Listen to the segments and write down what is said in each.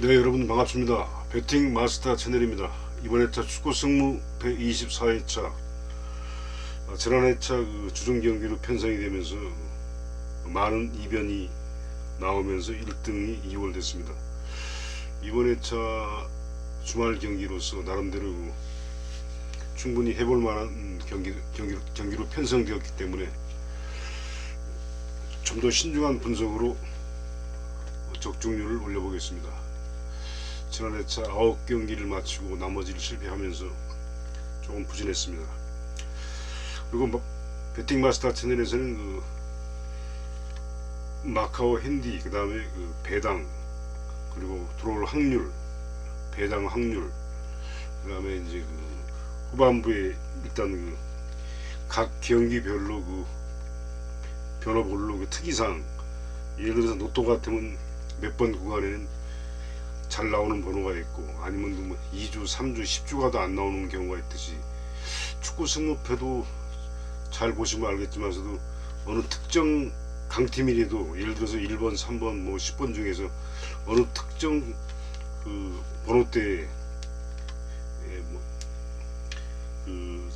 네 여러분 반갑습니다. 배팅 마스터 채널입니다. 이번 회차 축구 승무 124회차. 아, 지난 회차 그 주중 경기로 편성이 되면서 많은 이변이 나오면서 1등이 2월 됐습니다. 이번 회차 주말 경기로서 나름대로 충분히 해볼 만한 경기, 경기, 경기로 편성되었기 때문에 좀 더 신중한 분석으로 적중률을 올려보겠습니다. 지난 회차 9경기를 마치고 나머지를 실패하면서 조금 부진했습니다. 그리고 뭐 배팅 마스터 채널에서는 그 마카오 핸디 그 다음에 그 배당 그리고 들어올 확률 배당 확률 그 다음에 이제 그 후반부에 일단 그 각 경기별로 그 변화별로 그 특이사항 예를 들어서 로또 같으면 몇 번 구간에는 잘 나오는 번호가 있고 아니면 뭐 2주, 3주, 10주 가도 안 나오는 경우가 있듯이 축구 승무패도 잘 보시면 알겠지만서도 어느 특정 강팀이라도 예를 들어서 1번, 3번, 뭐 10번 중에서 어느 특정 그 번호대에 뭐그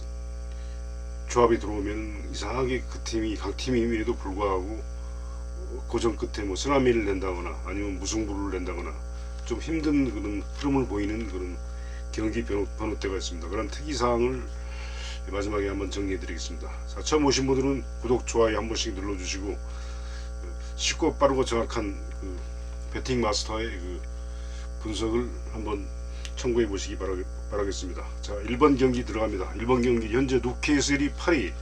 조합이 들어오면 이상하게 그 팀이 강팀임에도 불구하고 고정 끝에 뭐 쓰나미를 낸다거나 아니면 무승부를 낸다거나 좀 힘든 그런 흐름을 보이는 그런 경기 변호, 변호대가 있습니다. 그런 특이사항을 마지막에 한번 정리해 드리겠습니다. 자, 처음 오신 분들은 구독, 좋아요 한 번씩 눌러주시고 쉽고 빠르고 정확한 그 배팅 마스터의 그 분석을 한번 참고해 보시기 바라, 바라겠습니다. 자, 1번 경기 들어갑니다. 1번 경기 현재 누케슬이 8위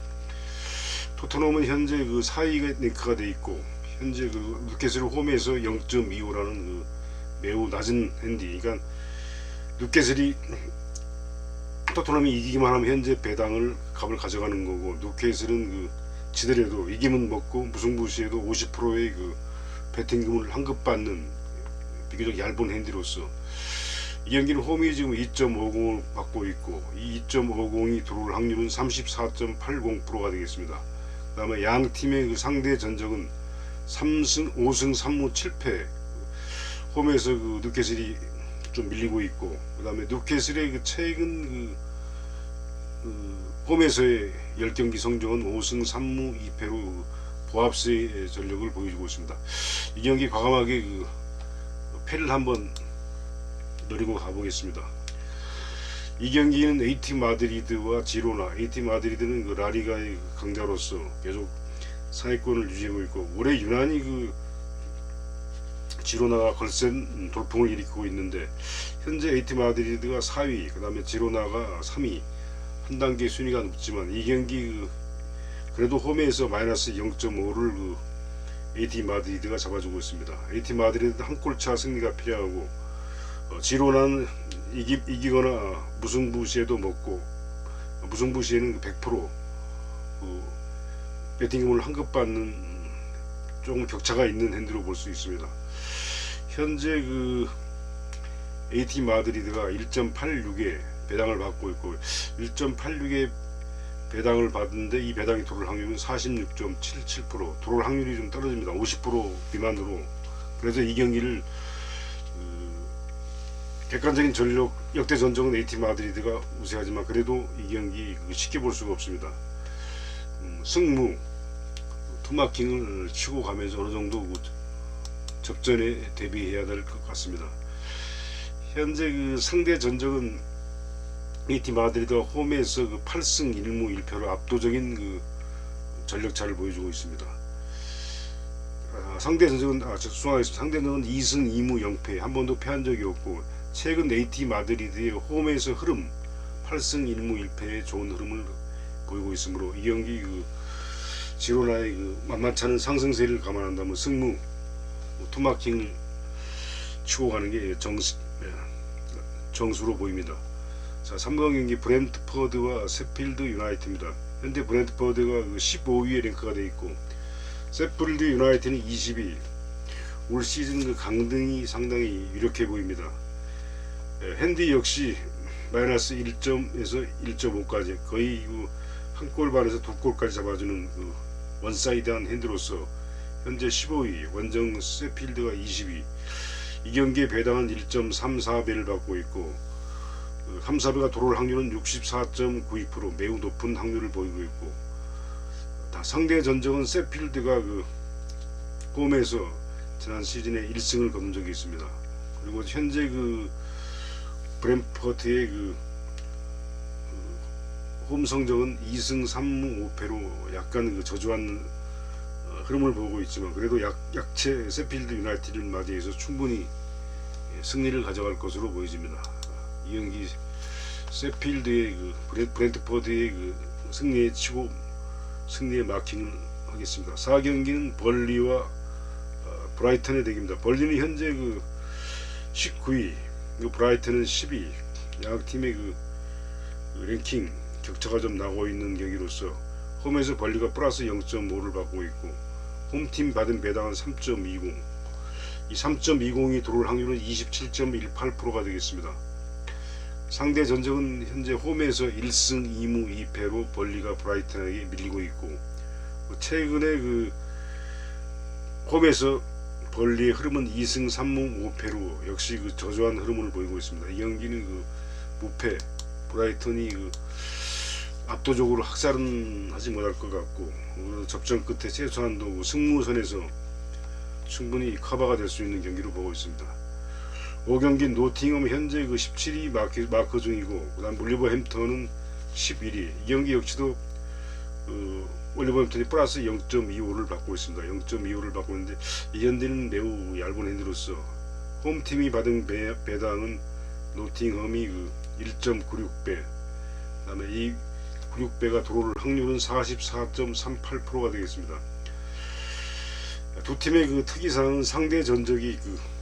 토트넘은 현재 그 4위가 랭크가 돼 있고 현재 그 누케슬 홈에서 0.25라는 그 매우 낮은 핸디. 그러니까 누케슬이 토트넘이 이기기만 하면 현재 배당을 값을 가져가는 거고 누케슬은 그 지더라도 이기면 먹고 무승부 시에도 50%의 그 배팅금을 환급 받는 비교적 얇은 핸디로서 이 경기는 홈이 지금 2.50을 받고 있고 이 2.50이 들어올 확률은 34.80%가 되겠습니다. 그 다음에 양 팀의 그 상대 전적은 3승, 5승, 3무 7패. 홈에서 그 뉴캐슬이 좀 밀리고 있고, 그 다음에 뉴캐슬의 그 최근 그, 그 홈에서의 10경기 성적은 5승, 3무 2패로 보합세의 전력을 보여주고 있습니다. 이 경기 과감하게 그 패를 한번 노리고 가보겠습니다. 이 경기는 AT 마드리드와 지로나, AT 마드리드는 그 라리가의 그 강자로서 계속 상위권을 유지하고 있고 올해 유난히 그 지로나가 걸센 돌풍을 일으키고 있는데 현재 AT 마드리드가 4위, 그 다음에 지로나가 3위 한 단계 순위가 높지만 이 경기 그 그래도 홈에서 마이너스 0.5를 그 AT 마드리드가 잡아주고 있습니다. AT 마드리드 한 골차 승리가 필요하고 어, 지로나는 이기, 이기거나 무승부 시에도 먹고 무승부 시에는 100%그 배팅금을 환급받는 조금 격차가 있는 핸드로 볼 수 있습니다. 현재 그 AT 마드리드가 1.86에 배당을 받고 있고 1.86에 배당을 받는데 이 배당이 들어올 확률은 46.77% 들어올 확률이 좀 떨어집니다. 50% 미만으로 그래서 이 경기를 그 객관적인 전력 역대 전적은 AT 마드리드가 우세하지만 그래도 이 경기 그 쉽게 볼 수가 없습니다. 음, 승무 투마킹을 치고 가면서 어느 정도 그 접전에 대비해야 될 것 같습니다. 현재 그 상대 전적은 AT 마드리드가 홈에서 그 8승 1무 1패로 압도적인 그 전력차를 보여주고 있습니다. 아, 상대 전적은 아, 죄송하겠습니다. 상대 전적은 2승 2무 0패 한 번도 패한 적이 없고 최근 AT 마드리드의 홈에서 흐름 8승 1무 1패의 좋은 흐름을 보이고 있으므로 이 경기 그 지로나의 그 만만치 않은 상승세를 감안한다면 승무 뭐 투마킹을 치고 가는 게 정수, 예, 정수로 보입니다. 자, 3번 경기 브랜트퍼드와 세필드 유나이트입니다. 현재 브랜트퍼드가 그 15위에 랭크가 되어 있고 세필드 유나이트는 20위. 올 시즌 그 강등이 상당히 유력해 보입니다. 예, 핸디 역시 마이너스 1점에서 1.5까지 거의 한 골 반에서 두 골까지 잡아주는 그 원사이드한 핸드로서 현재 15위 원정 세필드가 20위 이 경기의 배당은 1.34배를 받고 있고 3, 4배가 돌아올 확률은 64.92% 매우 높은 확률을 보이고 있고 다 상대 전적은 세필드가 그 홈에서 지난 시즌에 1승을 거둔 적이 있습니다. 그리고 현재 그 브램퍼트의 그, 그, 홈 성적은 2승 3무 5패로 약간 그 저조한 어, 흐름을 보고 있지만 그래도 약, 약체 세필드 유나이티드를 맞이해서 충분히 예, 승리를 가져갈 것으로 보여집니다. 이 경기 세필드의 그 브렌트포드의 그 승리에 치고 승리에 마킹을 하겠습니다. 4경기는 벌리와 어, 브라이턴의 대결입니다. 벌리는 현재 그 19위, 그 브라이턴은 10위. 양 팀의 그, 그 랭킹 격차가 좀 나고 있는 경기로서 홈에서 벌리가 플러스 0.5를 받고 있고 홈팀 받은 배당은 3.20. 이 3.20이 들어올 확률은 27.18%가 되겠습니다. 상대 전적은 현재 홈에서 1승 2무 2패로 벌리가 브라이튼에게 밀리고 있고 최근에 그 홈에서 벌리의 흐름은 2승 3무 5패로 역시 그 저조한 흐름을 보이고 있습니다. 이 경기는 그 무패 브라이턴이 그 압도적으로 학살은 하지 못할 것 같고 그 접전 끝에 최소한도 그 승무선에서 충분히 커버가 될 수 있는 경기로 보고 있습니다. 5경기 노팅엄 현재 그 17위 마크, 마크 중이고 그다음 올리버 햄턴은 11위. 이 경기 역시도 그 올리버 햄턴이 플러스 0.25를 받고 있습니다. 0.25를 받고 있는데 이 현대는 매우 얇은 핸드로서 홈팀이 받은 배, 배당은 노팅엄이 그 1.96배. 그다음에 이 96배가 들어올 확률은 44.38%가 되겠습니다. 두 팀의 그 특이사항은 상대 전적이 그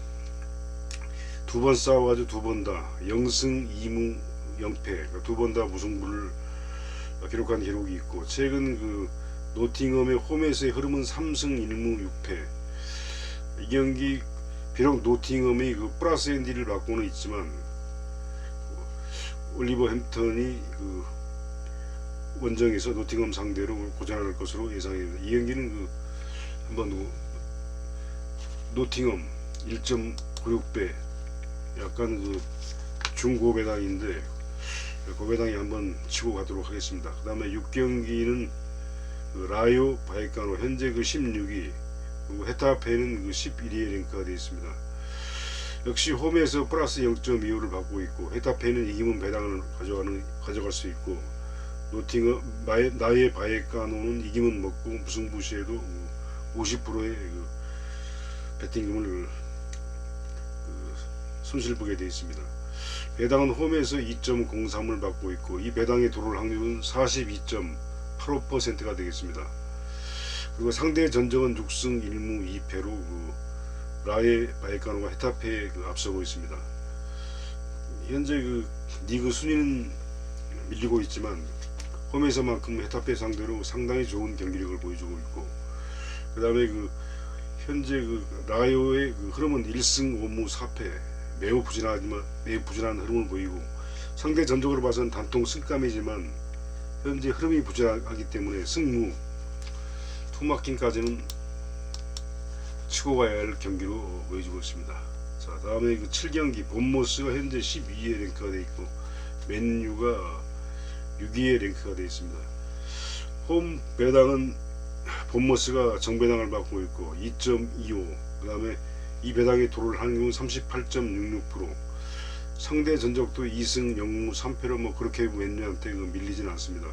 두 번 싸워가지고 두 번다 0승 2무 0패 두번 다 무승부를 기록한 기록이 있고 최근 그 노팅엄의 홈에서의 흐름은 3승 1무 6패 이 경기 비록 노팅엄이 그 플러스 핸디를 받고는 있지만 올리버 햄턴이 그 원정에서 노팅엄 상대로 고전할 것으로 예상됩니다. 이 경기는 그 한번 노, 노팅엄 1.96배 약간 그 중고배당인데 고배당이 한번 치고 가도록 하겠습니다. 그 다음에 6경기는 그 라요 바이카노 현재 그 16위 그리고 헤타페는 그 11위에 랭크가 되어 있습니다. 역시 홈에서 플러스 0.25를 받고 있고 헤타페는 이기면 배당을 가져가는 가져갈 수 있고 노팅엄 마에, 나의 바이카노는 이기면 먹고 무승부 시에도 50%의 그 배팅금을 그 손실 보게 되어 있습니다. 배당은 홈에서 2.03을 받고 있고 이 배당에 들어올 확률은 42.85%가 되겠습니다. 그리고 상대 전적은 6승 1무 2패로 그 라에 바이카노가 헤타페에 그 앞서고 있습니다. 현재 그 리그 순위는 밀리고 있지만 홈에서만큼 헤타페 상대로 상당히 좋은 경기력을 보여주고 있고 그 다음에 그 현재 그 라이오의 그 흐름은 1승 5무 4패 매우 부진하지만 매우 부진한 흐름을 보이고 상대 전적으로 봐서는 단통 승감이지만 현재 흐름이 부진하기 때문에 승무 투마킹까지는 치고 가야 할 경기로 보여주고 있습니다. 자 다음에 그 7경기 본모스가 현재 12위에 랭크가 되어 있고 맨유가 6위에 랭크가 되어 있습니다. 홈 배당은 본모스가 정배당을 받고 있고 2.25 그 다음에 이 배당에 들어올 확률은 38.66% 상대 전적도 2승 0무 3패로 뭐 그렇게 그 밀리진 않습니다.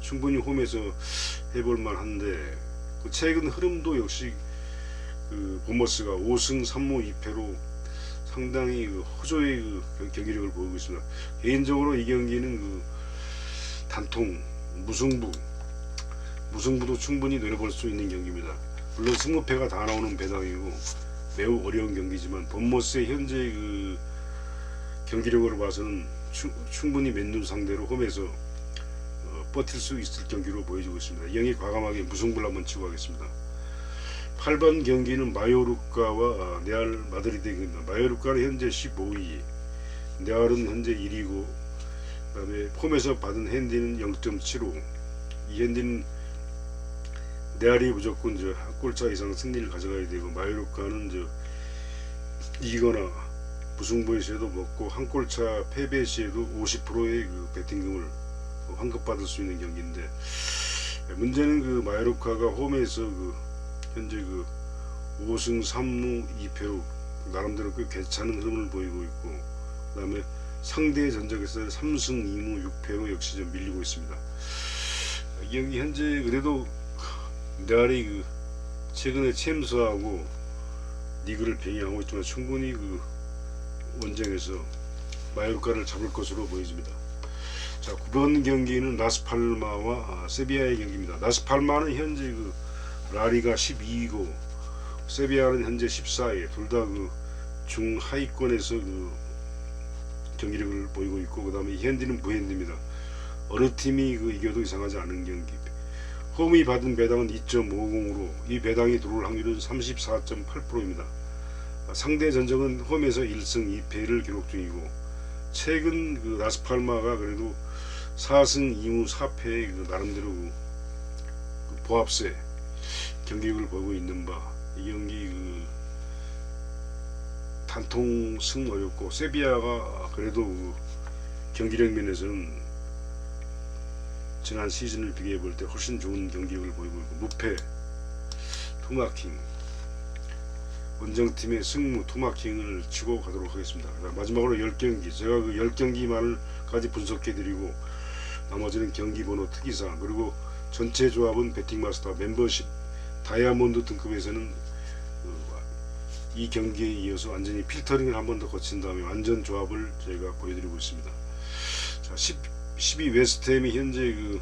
충분히 홈에서 해볼 만한데 그 최근 흐름도 역시 그 본머스가 5승 3무 2패로 상당히 그 호조의 그 경- 경기력을 보이고 있습니다. 개인적으로 이 경기는 그 단통 무승부 무승부도 충분히 노려볼 수 있는 경기입니다. 물론 승무패가 다 나오는 배당이고 매우 어려운 경기지만 본머스의 현재 그 경기력으로 봐서는 충, 충분히 맨유 상대로 홈에서 어, 버틸 수 있을 경기로 보여주고 있습니다. 이 경기 과감하게 무승부를 한번 치고 가겠습니다. 8번 경기는 마요르카와 네알 마드리드 경기입니다. 마요르카는 현재 15위, 네알은 현재 1위고 그 다음에 홈에서 받은 핸디는 0.75. 이 핸디는 네알이 무조건 저한 골차 이상 승리를 가져가야 되고 마요르카는 저 이기거나 무승부의 시에도 먹고 한 골차 패배 시에도 50%의 그 베팅금을 환급받을 수 있는 경기인데 문제는 그 마요르카가 홈에서 그 현재 그 5승 3무 2패로 나름대로 꽤 괜찮은 흐름을 보이고 있고 그 다음에 상대 전적에서 3승 2무 6패로 역시 좀 밀리고 있습니다. 이 경기 현재 그래도 레알이 그 최근에 챔스하고 리그를 병행하고 있지만 충분히 그 원정에서 마요르카를 잡을 것으로 보여집니다. 자, 9번 경기는 라스팔마와 아, 세비야의 경기입니다. 라스팔마는 현재 그 라리가 12위고 세비야는 현재 14위. 둘 다 그 중하위권에서 그 경기력을 보이고 있고 그다음에 현디는 부현디입니다. 어느 팀이 그 이겨도 이상하지 않은 경기. 홈이 받은 배당은 2.50으로 이 배당이 들어올 확률은 34.8%입니다. 상대 전적은 홈에서 1승 2패를 기록 중이고 최근 그 라스팔마가 그래도 4승 2무 4패의 그 나름대로 그, 그 보합세 경기력을 보이고 있는 바 이 경기 그 단통 승 어렵고 세비야가 그래도 그 경기력 면에서는 지난 시즌을 비교해 볼 때 훨씬 좋은 경기력을 보이고 있고 무패 투마킹 원정팀의 승무 투마킹을 치고 가도록 하겠습니다. 마지막으로 10경기 제가 그 10경기만까지 분석해 드리고 나머지는 경기 번호 특이사항 그리고 전체 조합은 배팅마스터 멤버십 다이아몬드 등급에서는 그 이 경기에 이어서 완전히 필터링을 한 번 더 거친 다음에 완전 조합을 저희가 보여드리고 있습니다. 자, 10, 12 웨스트햄이 현재 그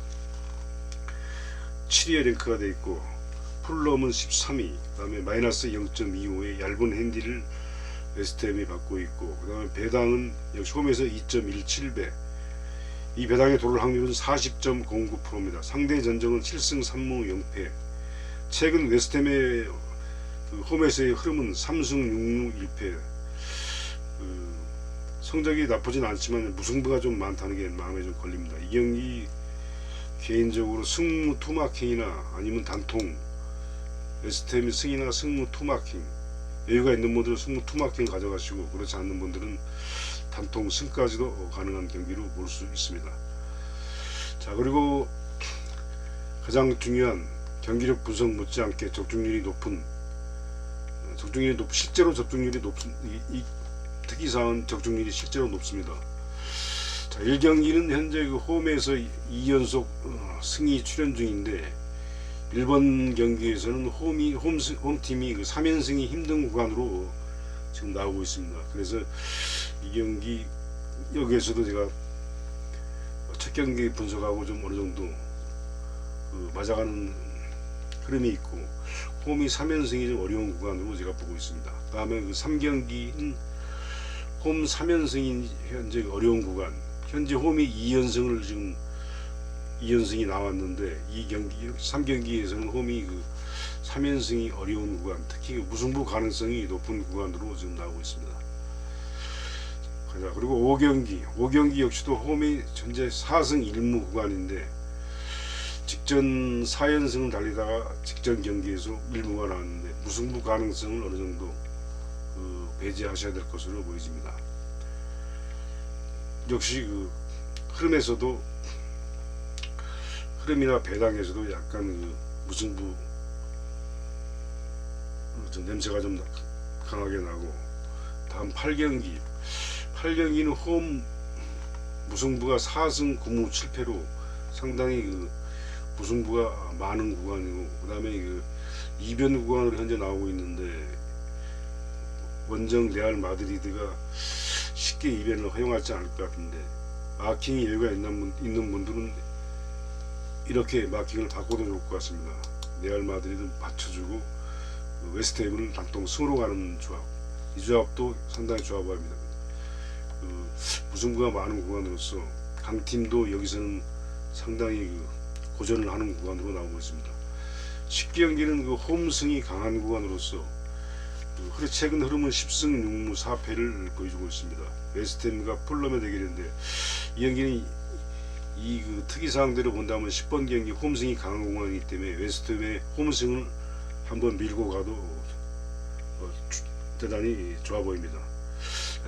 7위에 랭크가 돼 있고 풀럼은 13위, 그다음에 마이너스 0.25의 얇은 핸디를 웨스트햄이 받고 있고, 그다음에 배당은 역시 홈에서 2.17배. 이 배당에 도를 확률은 40.09%입니다. 상대 전적은 7승 3무 0패. 최근 웨스트햄의 그 홈에서의 흐름은 3승 6무 1패. 그 성적이 나쁘진 않지만 무승부가 좀 많다는 게 마음에 좀 걸립니다. 이 경기 개인적으로 승무 투마킹이나 아니면 단통 웨스트햄이 승이나 승무 투마킹 여유가 있는 분들은 승무 투마킹 가져가시고 그렇지 않는 분들은 단통 승까지도 가능한 경기로 볼 수 있습니다. 자 그리고 가장 중요한 경기력 분석 못지않게 적중률이 높은 적중률이 높 실제로 적중률이 높은 이, 이 특이사항은 적중률이 실제로 높습니다. 자 1경기는 현재 그 홈에서 2연속 어, 승이 출현 중인데 1번 경기에서는 홈이 홈, 홈팀이 그 3연승이 힘든 구간으로 지금 나오고 있습니다. 그래서 이 경기 여기에서도 제가 첫 경기 분석하고 좀 어느 정도 그 맞아가는 흐름이 있고 홈이 3연승이 좀 어려운 구간으로 제가 보고 있습니다. 다음에 그 3경기는 홈 3연승이 현재 어려운 구간 현재 홈이 2연승을 지금 2연승이 나왔는데 이 경기 3경기에서는 홈이 그 3연승이 어려운 구간 특히 그 무승부 가능성이 높은 구간으로 지금 나오고 있습니다. 자, 그리고 5경기 5경기 역시도 홈이 현재 4승 1무 구간인데 직전 4연승을 달리다가 직전 경기에서 1무가 나왔는데 무승부 가능성을 어느 정도 그 배제하셔야 될 것으로 보여집니다. 역시 그 흐름에서도 흐름이나 배당에서도 약간 그 무승부 좀 냄새가 좀 나- 강하게 나고 다음 8경기 8경기는 홈 무승부가 4승 9무 7패로 상당히 그 무승부가 많은 구간이고 그 다음에 그 이변 구간으로 현재 나오고 있는데 원정 레알 마드리드가 쉽게 이변을 허용하지 않을 것 같은데 마킹이 여유가 있는, 분, 있는 분들은 이렇게 마킹을 바꿔도 좋을 것 같습니다. 레알 마드리드 받쳐주고 그 웨스트햄은 단통 승으로 가는 조합 이 조합도 상당히 조합합니다. 그 무승부가 많은 구간으로서 강 팀도 여기서는 상당히 그 고전을 하는 구간으로 나오고 있습니다. 10경기는 그 홈승이 강한 구간으로서 그 최근 흐름은 10승 6무 4패를 보여주고 있습니다. 웨스트햄과 풀럼의 대결인데 이 경기는 이그 특이사항대로 본다면 10번 경기 홈승이 강한 공간이기 때문에 웨스트햄의 홈승을 한번 밀고 가도 어, 주- 대단히 좋아 보입니다.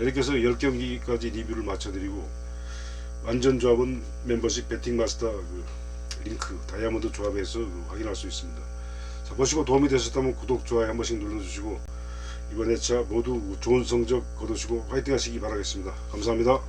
이렇게 해서 10경기까지 리뷰를 마쳐드리고 완전 조합은 멤버십 배팅 마스터 그 링크 다이아몬드 조합에서 그 확인할 수 있습니다. 자, 보시고 도움이 되셨다면 구독, 좋아요 한 번씩 눌러주시고 이번 회차 모두 좋은 성적 거두시고 화이팅 하시기 바라겠습니다. 감사합니다.